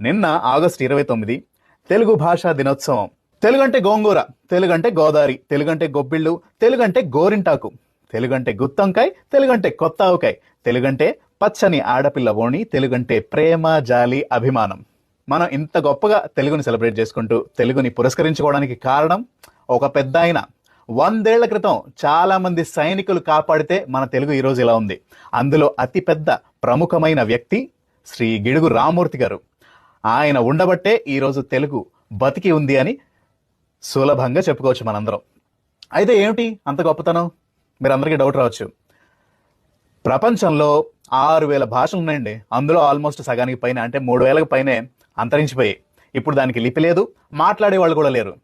నిన్న ఆగస్టు ఇరవై తొమ్మిది తెలుగు భాషా దినోత్సవం. తెలుగంటే గోంగూర తెలుగంటే గోదావరి తెలుగంటే గొబ్బిళ్ళు తెలుగంటే గోరింటాకు తెలుగంటే గుత్తంకాయ్ తెలుగంటే కొత్త ఆవకాయ్ తెలుగంటే పచ్చని ఆడపిల్ల ఓణి తెలుగంటే ప్రేమ జాలి అభిమానం. మనం ఇంత గొప్పగా తెలుగుని సెలబ్రేట్ చేసుకుంటూ తెలుగుని పురస్కరించుకోవడానికి కారణం ఒక పెద్ద ఆయన. వందేళ్ళ క్రితం చాలామంది సైనికులు కాపాడితే మన తెలుగు ఈరోజు ఇలా ఉంది. అందులో అతిపెద్ద ప్రముఖమైన వ్యక్తి శ్రీ గిడుగు రామూర్తి గారు. ఆయన ఉండబట్టే ఈరోజు తెలుగు బతికి ఉంది అని సులభంగా చెప్పుకోవచ్చు మనందరం. అయితే ఏమిటి అంత గొప్పతనం? మీరు అందరికీ డౌట్ రావచ్చు. ప్రపంచంలో ఆరు వేల భాషలు ఉన్నాయండి. అందులో ఆల్మోస్ట్ సగానికి పైన అంటే మూడు వేలకు పైనే అంతరించిపోయాయి. ఇప్పుడు దానికి లిపి లేదు మాట్లాడే వాళ్ళు కూడా లేరు.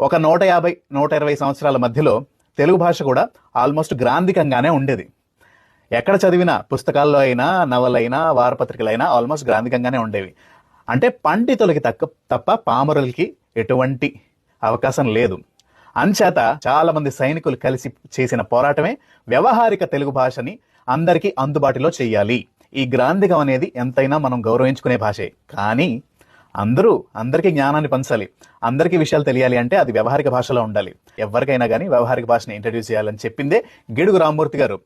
ఒక నూట యాభై నూట ఇరవై సంవత్సరాల మధ్యలో తెలుగు భాష కూడా ఆల్మోస్ట్ గ్రాంధికంగానే ఉండేది. ఎక్కడ చదివినా పుస్తకాల్లో అయినా నవలైనా వారపత్రికలైనా ఆల్మోస్ట్ గ్రాంధికంగానే ఉండేవి. అంటే పండితులకి తక్క తప్ప పామరులకి ఎటువంటి అవకాశం లేదు. అంచేత చాలా మంది సైనికులు కలిసి చేసిన పోరాటమే వ్యవహారిక తెలుగు భాషని అందరికీ అందుబాటులో చేయాలి ఈ గ్రాంధికం అనేది ఎంతైనా మనం గౌరవించుకునే భాషే. కానీ అందరూ అందరికీ జ్ఞానాన్ని పంచాలి. అందరికీ విషయాలు తెలియాలి అంటే అది వ్యవహారిక భాషలో ఉండాలి. ఎవరికైనా కానీ వ్యవహారిక భాషని ఇంట్రడ్యూస్ చేయాలని చెప్పిందే గిడుగు రామ్మూర్తి గారు.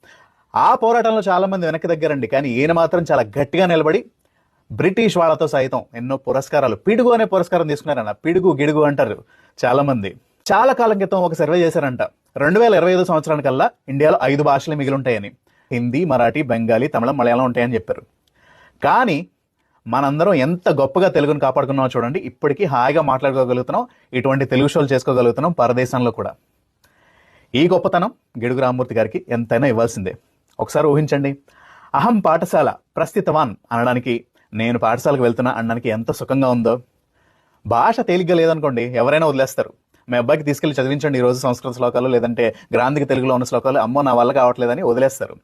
ఆ పోరాటంలో చాలా మంది వెనక్కి దగ్గరండి కానీ ఈయన మాత్రం చాలా గట్టిగా నిలబడి బ్రిటిష్ వాళ్ళతో సైతం ఎన్నో పురస్కారాలు. పిడుగు అనే పురస్కారం తీసుకున్నారన్న. పిడుగు గిడుగు అంటారు చాలామంది. చాలా కాలం క్రితం ఒక సర్వే చేశారంట. రెండు వేల ఇరవై ఐదు సంవత్సరానికల్లా ఇండియాలో ఐదు భాషలు మిగిలి ఉంటాయని హిందీ మరాఠీ బెంగాలీ తమిళం మలయాళం ఉంటాయని చెప్పారు. కానీ మనందరం ఎంత గొప్పగా తెలుగును కాపాడుకున్నామో చూడండి. ఇప్పటికీ హాయిగా మాట్లాడుకోగలుగుతున్నాం. ఇటువంటి తెలుగు షోలు చేసుకోగలుగుతున్నాం పరదేశంలో కూడా. ఈ గొప్పతనం గిడుగు రామ్మూర్తి గారికి ఎంతైనా ఇవ్వాల్సిందే. ఒకసారి ఊహించండి. అహం పాఠశాల ప్రస్థితవాన్ అనడానికి నేను పాఠశాలకు వెళ్తున్నా అనడానికి ఎంత సుఖంగా ఉందో. భాష తేలిగ్గా లేదనుకోండి ఎవరైనా వదిలేస్తారు. మీ అబ్బాయికి తీసుకెళ్ళి చదివించండి ఈ రోజు సంస్కృత శ్లోకాలు లేదంటే గ్రాంధిక తెలుగులో ఉన్న శ్లోకాలు అమ్మో నా వల్ల కావట్లేదని వదిలేస్తారు.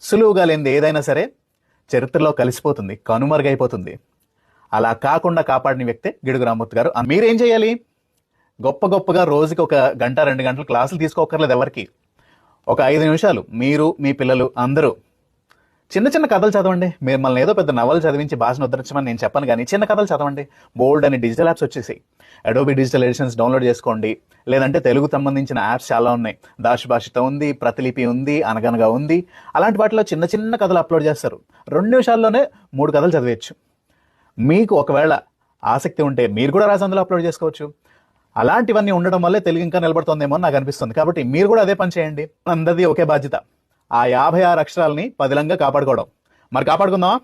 సులువుగా లేనిది ఏదైనా సరే చరిత్రలో కలిసిపోతుంది కనుమరుగైపోతుంది. అలా కాకుండా కాపాడిన వ్యక్తే గిడుగు రామ్మూర్తి గారు. మీరేం చేయాలి? గొప్ప గొప్పగా రోజుకి ఒక గంట రెండు గంటలు క్లాసులు తీసుకోకర్లేదు ఎవరికి. ఒక ఐదు నిమిషాలు మీరు మీ పిల్లలు అందరూ చిన్న చిన్న కథలు చదవండి. మిమ్మల్ని ఏదో పెద్ద నవలు చదివించి భాషను ఉద్ధరించమని నేను చెప్పను కానీ చిన్న కథలు చదవండి. బోల్డ్ అని డిజిటల్ యాప్స్ వచ్చేసి అడోబీ డిజిటల్ ఎడిషన్స్ డౌన్లోడ్ చేసుకోండి. లేదంటే తెలుగు సంబంధించిన యాప్స్ చాలా ఉన్నాయి. దాష్ భాషిత ఉంది ప్రతిలిపి ఉంది అనగనగా ఉంది. అలాంటి వాటిలో చిన్న చిన్న కథలు అప్లోడ్ చేస్తారు. రెండు నిమిషాల్లోనే మూడు కథలు చదివేయచ్చు. మీకు ఒకవేళ ఆసక్తి ఉంటే మీరు కూడా రాసి అందులో అప్లోడ్ చేసుకోవచ్చు. అలాంటివన్నీ ఉండడం వల్లే తెలుగు ఇంకా నిలబడుతుందేమో నాకు అనిపిస్తుంది. కాబట్టి మీరు కూడా అదే పని చేయండి. అందరిది ఒకే బాధ్యత. ఆ యాభై ఆరు అక్షరాలని పదిలంగా కాపాడుకోవడం. మరి కాపాడుకుందామా?